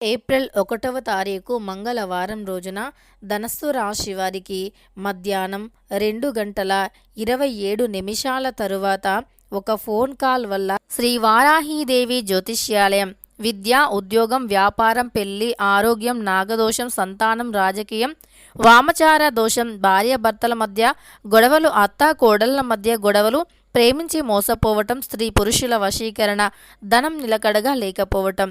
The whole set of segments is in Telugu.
ఏప్రిల్ ఒకటవ తారీఖు మంగళవారం రోజున ధనస్సు రాశి వారికి మధ్యాహ్నం రెండు గంటల ఇరవై ఏడు నిమిషాల తరువాత ఒక ఫోన్ కాల్ వల్ల శ్రీ వారాహీదేవి జ్యోతిష్యాలయం విద్య ఉద్యోగం వ్యాపారం పెళ్ళి ఆరోగ్యం నాగదోషం సంతానం రాజకీయం వామచార దోషం భార్యాభర్తల మధ్య గొడవలు అత్త కోడళ్ళ మధ్య గొడవలు ప్రేమించి మోసపోవటం స్త్రీ పురుషుల వశీకరణ ధనం నిలకడగా లేకపోవటం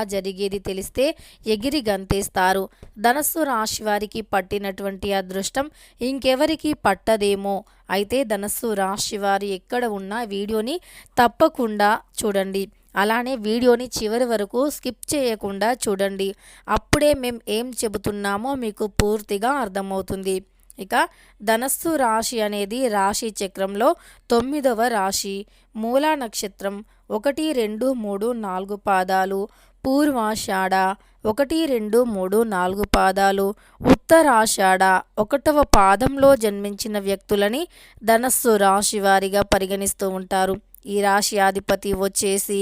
జరిగేది తెలిస్తే ఎగిరి గంతేస్తారు. ధనస్సు రాశి వారికి పట్టినటువంటి అదృష్టం ఇంకెవరికి పట్టదేమో. అయితే ధనస్సు రాశి వారు ఎక్కడ ఉన్నా వీడియోని తప్పకుండా చూడండి. అలానే వీడియోని చివరి వరకు స్కిప్ చేయకుండా చూడండి. అప్పుడే మేము ఏం చెబుతున్నామో మీకు పూర్తిగా అర్థమవుతుంది. ఇక ధనస్సు రాశి అనేది రాశి చక్రంలో తొమ్మిదవ రాశి. మూలా నక్షత్రం ఒకటి రెండు మూడు నాలుగు పాదాలు. పూర్వాషాఢ ఒకటి రెండు మూడు నాలుగు పాదాలు. ఉత్తరాషాఢ ఒకటవ పాదంలో జన్మించిన వ్యక్తులని ధనస్సు రాశి వారిగా పరిగణిస్తూ ఉంటారు. ఈ రాశి అధిపతి వచ్చేసి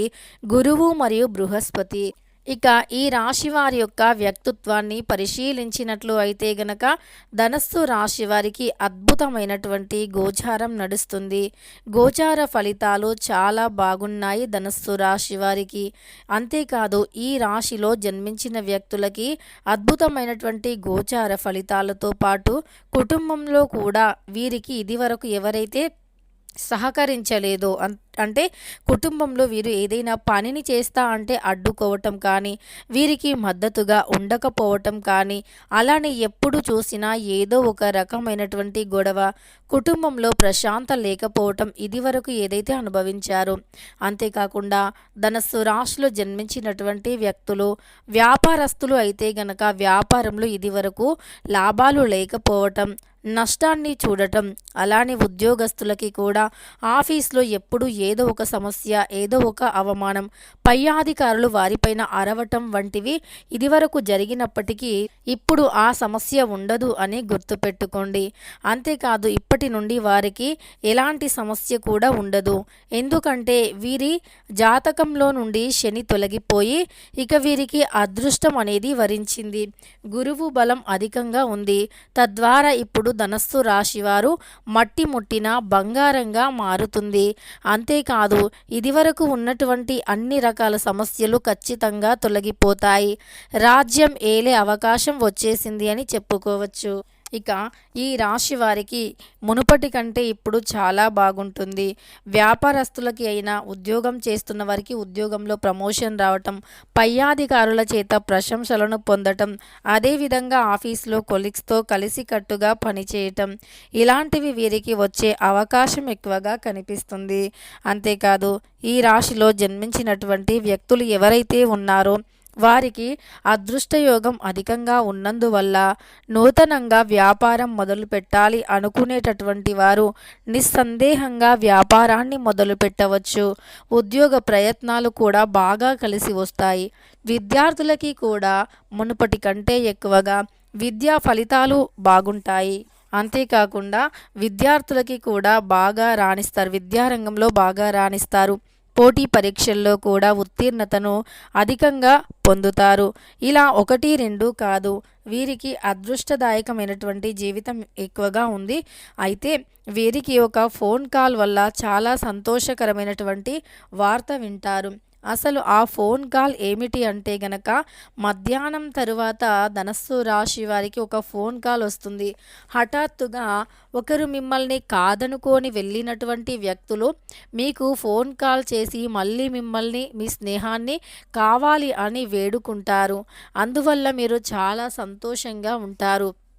గురువు మరియు బృహస్పతి. ఇక ఈ రాశి వారి యొక్క వ్యక్తిత్వాన్ని పరిశీలించినట్లు అయితే గనక ధనస్సు రాశి వారికి అద్భుతమైనటువంటి గోచారం నడుస్తుంది. గోచార ఫలితాలు చాలా బాగున్నాయి ధనస్సు రాశి వారికి. అంతేకాదు ఈ రాశిలో జన్మించిన వ్యక్తులకి అద్భుతమైనటువంటి గోచార ఫలితాలతో పాటు కుటుంబంలో కూడా వీరికి ఇదివరకు ఎవరైతే సహకరించలేదు. అంటే కుటుంబంలో వీరు ఏదైనా పనిని చేస్తా అంటే అడ్డుకోవటం కానీ వీరికి మద్దతుగా ఉండకపోవటం కానీ అలానే ఎప్పుడు చూసినా ఏదో ఒక రకమైనటువంటి గొడవ కుటుంబంలో ప్రశాంత లేకపోవటం ఇదివరకు ఏదైతే అనుభవించారు. అంతేకాకుండా ధనస్సు రాశిలో జన్మించినటువంటి వ్యక్తులు వ్యాపారస్తులు అయితే గనక వ్యాపారంలో ఇదివరకు లాభాలు లేకపోవటం నష్టాన్ని చూడటం. అలానే ఉద్యోగస్తులకి కూడా ఆఫీస్లో ఎప్పుడు ఏదో ఒక సమస్య ఏదో ఒక అవమానం పై అధికారులు వారిపైన అరవటం వంటివి ఇదివరకు జరిగినప్పటికీ ఇప్పుడు ఆ సమస్య ఉండదు అని గుర్తుపెట్టుకోండి. అంతేకాదు ఇప్పటి నుండి వారికి ఎలాంటి సమస్య కూడా ఉండదు. ఎందుకంటే వీరి జాతకంలో నుండి శని తొలగిపోయి ఇక వీరికి అదృష్టం అనేది వరించింది. గురువు బలం అధికంగా ఉంది. తద్వారా ఇప్పుడు ఇప్పుడు ధనస్సు రాశివారు మట్టి ముట్టిన బంగారంగా మారుతుంది. అంతేకాదు ఇదివరకు ఉన్నటువంటి అన్ని రకాల సమస్యలు ఖచ్చితంగా తొలగిపోతాయి. రాజ్యం ఏలే అవకాశం వచ్చేసింది అని చెప్పుకోవచ్చు. ఇక ఈ రాశి వారికి మునుపటి కంటే ఇప్పుడు చాలా బాగుంటుంది. వ్యాపారస్తులకి అయినా ఉద్యోగం చేస్తున్న వారికి ఉద్యోగంలో ప్రమోషన్ రావటం పై అధికారుల చేత ప్రశంసలను పొందటం అదేవిధంగా ఆఫీస్లో కొలీగ్స్తో కలిసికట్టుగా పనిచేయటం ఇలాంటివి వీరికి వచ్చే అవకాశం ఎక్కువగా కనిపిస్తుంది. అంతేకాదు ఈ రాశిలో జన్మించినటువంటి వ్యక్తులు ఎవరైతే ఉన్నారో వారికి అదృష్టయోగం అధికంగా ఉన్నందువల్ల నూతనంగా వ్యాపారం మొదలు పెట్టాలి అనుకునేటటువంటి వారు నిస్సందేహంగా వ్యాపారాన్ని మొదలు పెట్టవచ్చు. ఉద్యోగ ప్రయత్నాలు కూడా బాగా కలిసి వస్తాయి. విద్యార్థులకి కూడా మునుపటి కంటే ఎక్కువగా విద్యా ఫలితాలు బాగుంటాయి. అంతేకాకుండా విద్యార్థులకి కూడా బాగా రాణిస్తారు. విద్యారంగంలో బాగా రాణిస్తారు. పోటీ పరీక్షల్లో కూడా ఉత్తీర్ణతను అధికంగా పొందుతారు. ఇలా ఒకటి రెండు కాదు. వీరికి అదృష్టదాయకమైనటువంటి జీవితం ఎక్కువగా ఉంది. అయితే వీరికి ఒక ఫోన్ కాల్ వల్ల చాలా సంతోషకరమైనటువంటి వార్త వింటారు. అసలు ఆ ఫోన్ కాల్ ఏమిటి అంటే గనక మధ్యాహ్నం తరువాత ధనస్సు రాశి వారికి ఒక ఫోన్ కాల్ వస్తుంది. హఠాత్తుగా ఒకరు మిమ్మల్ని కాదనుకొని వెళ్ళినటువంటి వ్యక్తులు మీకు ఫోన్ కాల్ చేసి మళ్ళీ మిమ్మల్ని మీ స్నేహాన్ని కావాలి అని వేడుకుంటారు. అందువల్ల మీరు చాలా సంతోషంగా ఉంటారు.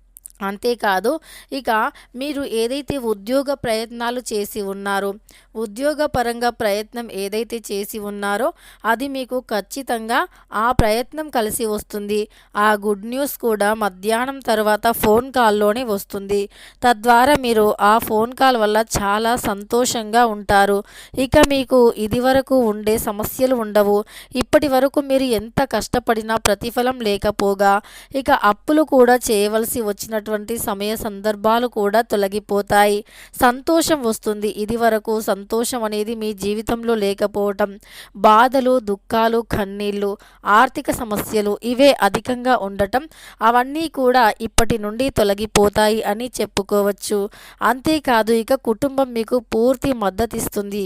అంతేకాదు ఇక మీరు ఏదైతే ఉద్యోగ ప్రయత్నాలు చేసి ఉన్నారో ఉద్యోగపరంగా ప్రయత్నం ఏదైతే చేసి ఉన్నారో అది మీకు ఖచ్చితంగా ఆ ప్రయత్నం కలిసి వస్తుంది. ఆ గుడ్ న్యూస్ కూడా మధ్యాహ్నం తర్వాత ఫోన్ కాల్లోనే వస్తుంది. తద్వారా మీరు ఆ ఫోన్ కాల్ వల్ల చాలా సంతోషంగా ఉంటారు. ఇక మీకు ఇదివరకు ఉండే సమస్యలు ఉండవు. ఇప్పటి వరకు మీరు ఎంత కష్టపడినా ప్రతిఫలం లేకపోగా ఇక అప్పులు కూడా చేయవలసి వచ్చినట్టు ఉన్నటువంటి సమయ సందర్భాలు కూడా తొలగిపోతాయి. సంతోషం వస్తుంది. ఇది వరకు సంతోషం అనేది మీ జీవితంలో లేకపోవటం బాధలు దుఃఖాలు కన్నీళ్ళు ఆర్థిక సమస్యలు ఇవే అధికంగా ఉండటం అవన్నీ కూడా ఇప్పటి నుండి తొలగిపోతాయి అని చెప్పుకోవచ్చు. అంతేకాదు ఇక కుటుంబం మీకు పూర్తి మద్దతిస్తుంది.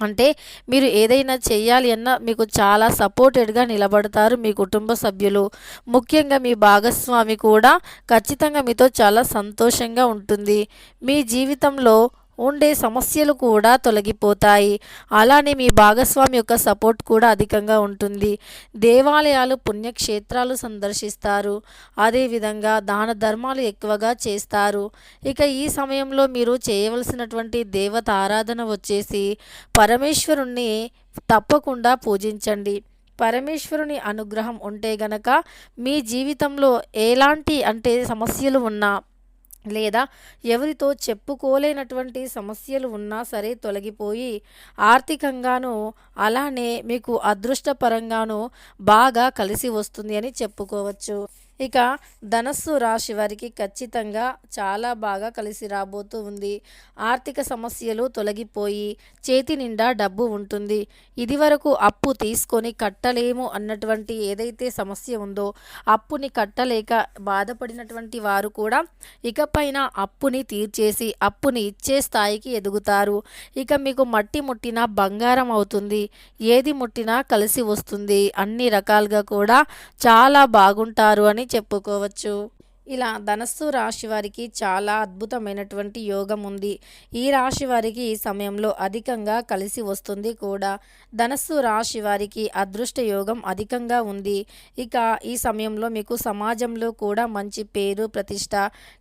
అంటే మీరు ఏదైనా చేయాలి అన్నా మీకు చాలా సపోర్టెడ్గా నిలబడతారు మీ కుటుంబ సభ్యులు. ముఖ్యంగా మీ భాగస్వామి కూడా ఖచ్చితంగా మీతో చాలా సంతోషంగా ఉంటుంది. మీ జీవితంలో ఉండే సమస్యలు కూడా తొలగిపోతాయి. అలానే మీ భాగస్వామి యొక్క సపోర్ట్ కూడా అధికంగా ఉంటుంది. దేవాలయాలు పుణ్యక్షేత్రాలు సందర్శిస్తారు. అదేవిధంగా దాన ధర్మాలు ఎక్కువగా చేస్తారు. ఇక ఈ సమయంలో మీరు చేయవలసినటువంటి దేవత ఆరాధన వచ్చేసి పరమేశ్వరుణ్ణి తప్పకుండా పూజించండి. పరమేశ్వరుని అనుగ్రహం ఉంటే గనక మీ జీవితంలో ఎలాంటి అంటే సమస్యలు ఉన్నా లేదా ఎవరితో చెప్పుకోలేనటువంటి సమస్యలు ఉన్నా సరే తొలగిపోయి ఆర్థికంగాను అలానే మీకు అదృష్టపరంగానూ బాగా కలిసి వస్తుంది అని చెప్పుకోవచ్చు. ఇక ధనస్సు రాశి వారికి ఖచ్చితంగా చాలా బాగా కలిసి రాబోతూ ఉంది. ఆర్థిక సమస్యలు తొలగిపోయి చేతి నిండా డబ్బు ఉంటుంది. ఇదివరకు అప్పు తీసుకొని కట్టలేము అన్నటువంటి ఏదైతే సమస్య ఉందో అప్పుని కట్టలేక బాధపడినటువంటి వారు కూడా ఇకపైన అప్పుని తీర్చేసి అప్పుని ఇచ్చే స్థాయికి ఎదుగుతారు. ఇక మీకు మట్టి ముట్టినా బంగారం అవుతుంది. ఏది ముట్టినా కలిసి వస్తుంది. అన్ని రకాలుగా కూడా చాలా బాగుంటారు అని చెప్పుకోవచ్చు. ఇలా ధనస్సు రాశి వారికి చాలా అద్భుతమైనటువంటి యోగం ఉంది. ఈ రాశి వారికి ఈ సమయంలో అధికంగా కలిసి వస్తుంది కూడా. ధనస్సు రాశి వారికి అదృష్ట యోగం అధికంగా ఉంది. ఇక ఈ సమయంలో మీకు సమాజంలో కూడా మంచి పేరు ప్రతిష్ట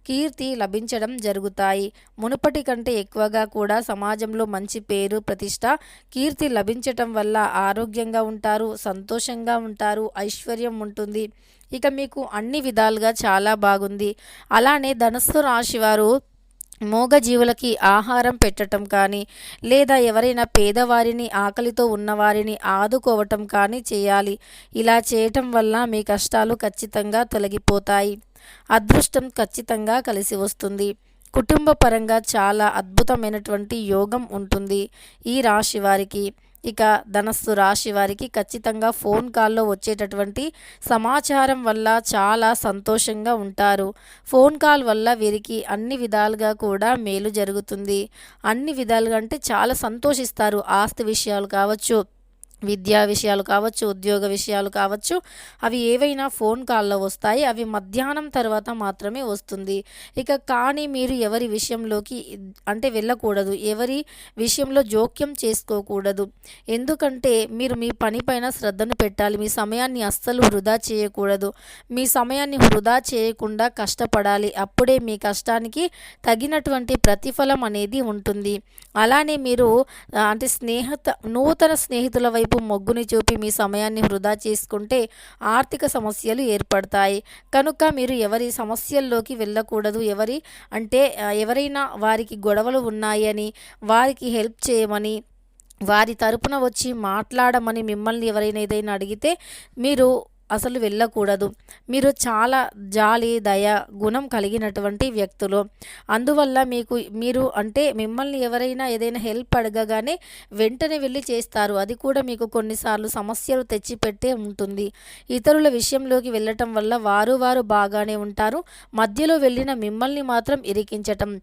కీర్తి లభించడం జరుగుతాయి. మునుపటి కంటే ఎక్కువగా కూడా సమాజంలో మంచి పేరు ప్రతిష్ట కీర్తి లభించటం వల్ల ఆరోగ్యంగా ఉంటారు సంతోషంగా ఉంటారు ఐశ్వర్యం ఉంటుంది. ఇక మీకు అన్ని విధాలుగా చాలా బాగుంది. అలానే ధనస్సు రాశి వారు మూగజీవులకి ఆహారం పెట్టడం కానీ లేదా ఎవరైనా పేదవారిని ఆకలితో ఉన్నవారిని ఆదుకోవటం కానీ చేయాలి. ఇలా చేయటం వల్ల మీ కష్టాలు ఖచ్చితంగా తొలగిపోతాయి. అదృష్టం ఖచ్చితంగా కలిసి వస్తుంది. కుటుంబ పరంగా చాలా అద్భుతమైనటువంటి యోగం ఉంటుంది ఈ రాశి వారికి. ఇక ధనస్సు రాశి వారికి ఖచ్చితంగా ఫోన్ కాల్లో వచ్చేటటువంటి సమాచారం వల్ల చాలా సంతోషంగా ఉంటారు. ఫోన్ కాల్ వల్ల వీరికి అన్ని విధాలుగా కూడా మేలు జరుగుతుంది. అన్ని విధాలుగా అంటే చాలా సంతోషిస్తారు. ఆస్తి విషయాలు కావచ్చు విద్యా విషయాలు కావచ్చు ఉద్యోగ విషయాలు కావచ్చు అవి ఏవైనా ఫోన్ కాల్లో వస్తాయి అవి మధ్యాహ్నం తర్వాత మాత్రమే వస్తుంది. ఇక కానీ మీరు ఎవరి విషయంలోకి అంటే వెళ్ళకూడదు. ఎవరి విషయంలో జోక్యం చేసుకోకూడదు. ఎందుకంటే మీరు మీ పనిపైన శ్రద్ధను పెట్టాలి. మీ సమయాన్ని అస్సలు వృధా చేయకూడదు. మీ సమయాన్ని వృధా చేయకుండా కష్టపడాలి. అప్పుడే మీ కష్టానికి తగినటువంటి ప్రతిఫలం అనేది ఉంటుంది. అలానే మీరు అంటే స్నేహిత నూతన స్నేహితుల వైపు వైపు మొగ్గుని చూపి మీ సమయాన్ని వృధా చేసుకుంటే ఆర్థిక సమస్యలు ఏర్పడతాయి. కనుక మీరు ఎవరి సమస్యల్లోకి వెళ్ళకూడదు. ఎవరి అంటే ఎవరైనా వారికి గొడవలు ఉన్నాయని వారికి హెల్ప్ చేయమని వారి తరపున వచ్చి మాట్లాడమని మిమ్మల్ని ఎవరైనా ఏదైనా అడిగితే మీరు అసలు వెళ్ళకూడదు. మీరు చాలా జాలి దయ గుణం కలిగినటువంటి వ్యక్తులు. అందువల్ల మీకు మీరు అంటే మిమ్మల్ని ఎవరైనా ఏదైనా హెల్ప్ అడగగానే వెంటనే వెళ్ళి చేస్తారు. అది కూడా మీకు కొన్నిసార్లు సమస్యలు తెచ్చిపెట్టే ఉంటుంది. ఇతరుల విషయంలోకి వెళ్ళటం వల్ల వారు వారు బాగానే ఉంటారు. మధ్యలో వెళ్ళిన మిమ్మల్ని మాత్రం ఇరికించటం.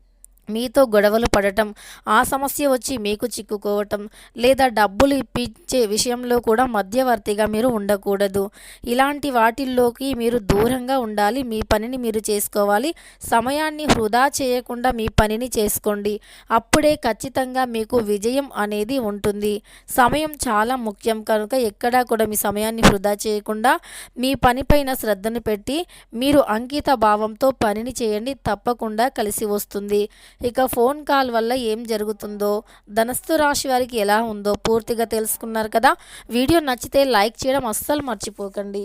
మీతో గొడవలు పడటం ఆ సమస్య వచ్చి మీకు చిక్కుకోవటం లేదా డబ్బులు ఇప్పించే విషయంలో కూడా మధ్యవర్తిగా మీరు ఉండకూడదు. ఇలాంటి వాటిల్లోకి మీరు దూరంగా ఉండాలి. మీ పనిని మీరు చేసుకోవాలి. సమయాన్ని వృధా చేయకుండా మీ పనిని చేసుకోండి. అప్పుడే ఖచ్చితంగా మీకు విజయం అనేది ఉంటుంది. సమయం చాలా ముఖ్యం. కనుక ఎక్కడా కూడా మీ సమయాన్ని వృధా చేయకుండా మీ పనిపైన శ్రద్ధను పెట్టి మీరు అంకిత భావంతో పనిని చేయండి. తప్పకుండా కలిసి వస్తుంది. ఇక ఫోన్ కాల్ వల్ల ఏం జరుగుతుందో ధనస్సు రాశి వారికి ఎలా ఉందో పూర్తిగా తెలుసుకున్నారు కదా. వీడియో నచ్చితే లైక్ చేయడం అస్సలు మర్చిపోకండి.